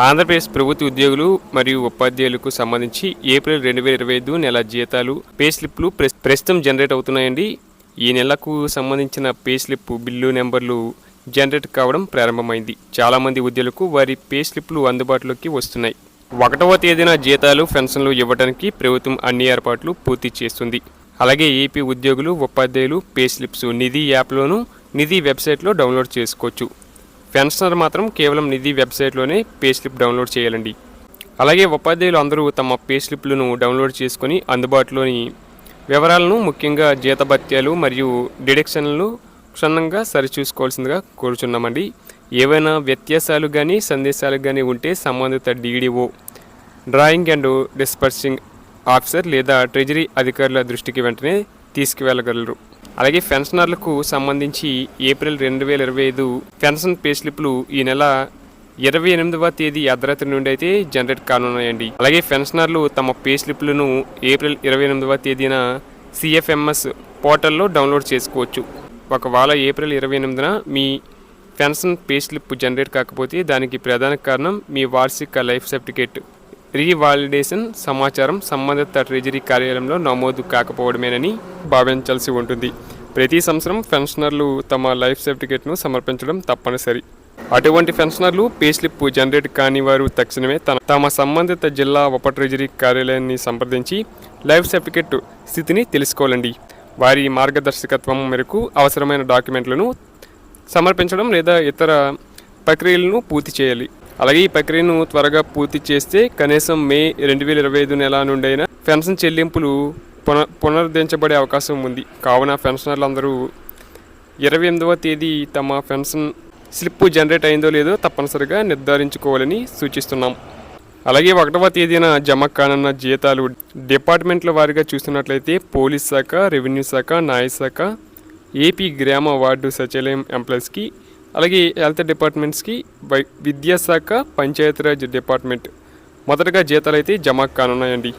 ఆంధ్రప్రదేశ్ ప్రభుత్వ ఉద్యోగులు మరియు ఉపాధ్యాయులకు సంబంధించి ఏప్రిల్ రెండు వేల ఇరవై ఐదు నెల జీతాలు పే స్లిప్లు ప్రస్తుతం జనరేట్ అవుతున్నాయండి. ఈ నెలకు సంబంధించిన పే స్లిప్ బిల్లు నెంబర్లు జనరేట్ కావడం ప్రారంభమైంది. చాలామంది ఉద్యోగులకు వారి పే స్లిప్లు అందుబాటులోకి వస్తున్నాయి. ఒకటవ తేదీన జీతాలు పెన్షన్లు ఇవ్వడానికి ప్రభుత్వం అన్ని ఏర్పాట్లు పూర్తి చేస్తుంది. అలాగే ఏపీ ఉద్యోగులు ఉపాధ్యాయులు పే స్లిప్స్ నిధి యాప్లోను నిధి వెబ్సైట్లో డౌన్లోడ్ చేసుకోవచ్చు. పెన్షనర్ మాత్రం కేవలం నిధి వెబ్సైట్లోనే పే స్లిప్ డౌన్లోడ్ చేయాలండి. అలాగే ఉపాధ్యాయులు అందరూ తమ పే స్లిప్లను డౌన్లోడ్ చేసుకుని అందుబాటులోని వివరాలను ముఖ్యంగా జీతభత్యాలు మరియు డిడక్షన్లు క్షుణ్ణంగా సరిచూసుకోవాల్సిందిగా కోరుచున్నామండి. ఏవైనా వ్యత్యాసాలు కానీ సందేశాలు కానీ ఉంటే సంబంధిత DDO drawing and disbursing officer లేదా ట్రెజరీ అధికారుల దృష్టికి వెంటనే తీసుకువెళ్ళగలరు. అలాగే పెన్షనర్లకు సంబంధించి ఏప్రిల్ రెండు వేల ఇరవై ఐదు పెన్షన్ పే స్లిప్లు ఈ నెల ఇరవై ఎనిమిదవ తేదీ అర్ధరాత్రి నుండి అయితే జనరేట్ కానున్నాయండి. అలాగే పెన్షనర్లు తమ పే స్లిప్లను ఏప్రిల్ ఇరవై ఎనిమిదవ తేదీన సిఎఫ్ఎంఎస్ పోర్టల్లో డౌన్లోడ్ చేసుకోవచ్చు. ఒకవేళ ఏప్రిల్ ఇరవై ఎనిమిదిన మీ పెన్షన్ పే స్లిప్ జనరేట్ కాకపోతే దానికి ప్రధాన కారణం మీ వార్షిక లైఫ్ సర్టిఫికేట్. రీవాలిడేషన్ సమాచారం సంబంధిత ట్రెజరీ కార్యాలయంలో నమోదు కాకపోవడమేనని భావించాల్సి ఉంటుంది. ప్రతి సంవత్సరం పెన్షనర్లు తమ లైఫ్ సర్టిఫికేట్ను సమర్పించడం తప్పనిసరి. అటువంటి పెన్షనర్లు పే స్లిప్ జనరేట్ కాని వారు తక్షణమే తన తమ సంబంధిత జిల్లా ఉప ట్రెజరీ కార్యాలయాన్ని సంప్రదించి లైఫ్ సర్టిఫికేట్ స్థితిని తెలుసుకోవాలండి. వారి మార్గదర్శకత్వం మేరకు అవసరమైన డాక్యుమెంట్లను సమర్పించడం లేదా ఇతర ప్రక్రియలను పూర్తి చేయాలి. అలాగే ఈ ప్రక్రియను త్వరగా పూర్తి చేస్తే కనీసం మే రెండు వేల ఇరవై ఐదు నెల నుండైనా పెన్షన్ చెల్లింపులు పున పునరుద్ధరించబడే అవకాశం ఉంది. కావున పెన్షనర్లందరూ ఇరవై ఎనిమిదవ తేదీ తమ పెన్షన్ స్లిప్ జనరేట్ అయిందో లేదో తప్పనిసరిగా నిర్ధారించుకోవాలని సూచిస్తున్నాం. అలాగే ఒకటవ తేదీన జమ కానున్న జీతాలు డిపార్ట్మెంట్ల వారిగా చూస్తున్నట్లయితే పోలీస్ శాఖ రెవెన్యూ శాఖ న్యాయశాఖ ఏపీ గ్రామ వార్డు సచివాలయం ఎంప్లాయీస్కి అలాగే హెల్త్ డిపార్ట్మెంట్స్కి వై విద్యాశాఖ పంచాయతీరాజ్ డిపార్ట్మెంట్ మొదటగా జీతాలు అయితే జమ కానున్నాయండి.